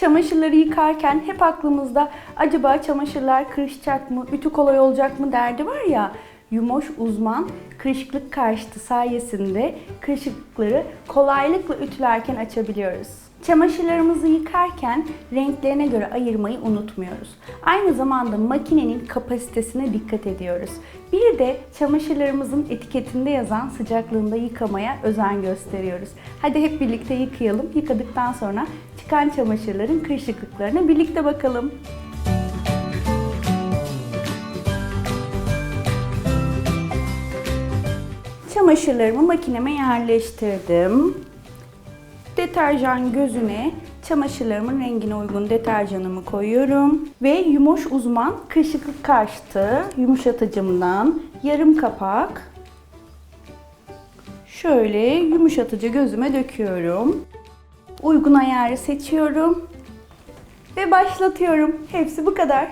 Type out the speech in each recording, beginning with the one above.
Çamaşırları yıkarken hep aklımızda acaba çamaşırlar kırışacak mı, ütü kolay olacak mı derdi var ya. Yumoş uzman kırışıklık karşıtı sayesinde kırışıklıkları kolaylıkla ütülerken açabiliyoruz. Çamaşırlarımızı yıkarken renklerine göre ayırmayı unutmuyoruz. Aynı zamanda makinenin kapasitesine dikkat ediyoruz. Bir de çamaşırlarımızın etiketinde yazan sıcaklığında yıkamaya özen gösteriyoruz. Hadi hep birlikte yıkayalım. Yıkadıktan sonra çıkan çamaşırların kırışıklıklarına birlikte bakalım. Çamaşırlarımı makineme yerleştirdim. Deterjan gözüne çamaşırlarımın rengine uygun deterjanımı koyuyorum. Ve Yumoş Uzman kırışıklık karşıtı yumuşatıcımdan yarım kapak şöyle yumuşatıcı gözüme döküyorum. Uygun ayarı seçiyorum ve başlatıyorum. Hepsi bu kadar.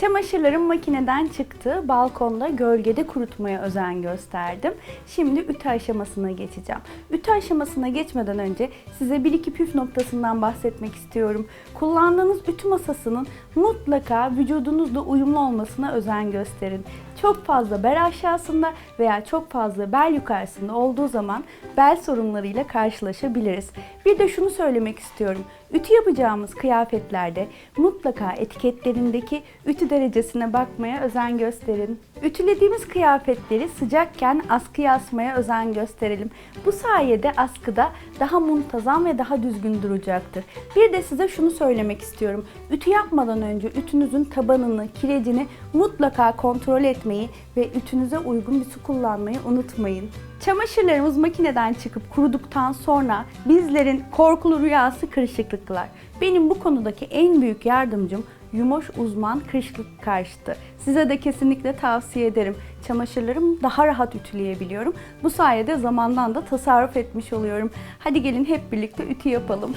Çamaşırlarım makineden çıktı. Balkonda gölgede kurutmaya özen gösterdim. Şimdi ütü aşamasına geçeceğim. Ütü aşamasına geçmeden önce size bir iki püf noktasından bahsetmek istiyorum. Kullandığınız ütü masasının mutlaka vücudunuzla uyumlu olmasına özen gösterin. Çok fazla bel aşağısında veya çok fazla bel yukarısında olduğu zaman bel sorunlarıyla karşılaşabiliriz. Bir de şunu söylemek istiyorum. Ütü yapacağımız kıyafetlerde mutlaka etiketlerindeki ütü derecesine bakmaya özen gösterin. Ütülediğimiz kıyafetleri sıcakken askıya asmaya özen gösterelim. Bu sayede askıda daha muntazam ve daha düzgün duracaktır. Bir de size şunu söylemek istiyorum. Ütü yapmadan önce ütünüzün tabanını, kirecini mutlaka kontrol etmeyi ve ütünüze uygun bir su kullanmayı unutmayın. Çamaşırlarımız makineden çıkıp kuruduktan sonra bizlerin korkulu rüyası kırışıklıklar. Benim bu konudaki en büyük yardımcım Yumoş Uzman Kırışıklık Karşıtı. Size de kesinlikle tavsiye ederim. Çamaşırlarımı daha rahat ütüleyebiliyorum. Bu sayede zamandan da tasarruf etmiş oluyorum. Hadi gelin hep birlikte ütü yapalım.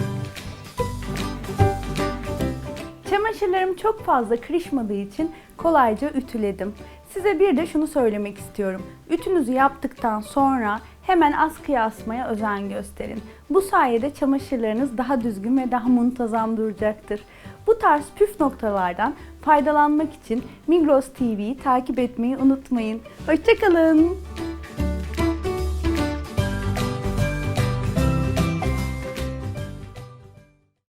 Çamaşırlarım çok fazla kırışmadığı için kolayca ütüledim. Size bir de şunu söylemek istiyorum. Ütünüzü yaptıktan sonra hemen askıya asmaya özen gösterin. Bu sayede çamaşırlarınız daha düzgün ve daha muntazam duracaktır. Bu tarz püf noktalardan faydalanmak için Migros TV'yi takip etmeyi unutmayın. Hoşçakalın.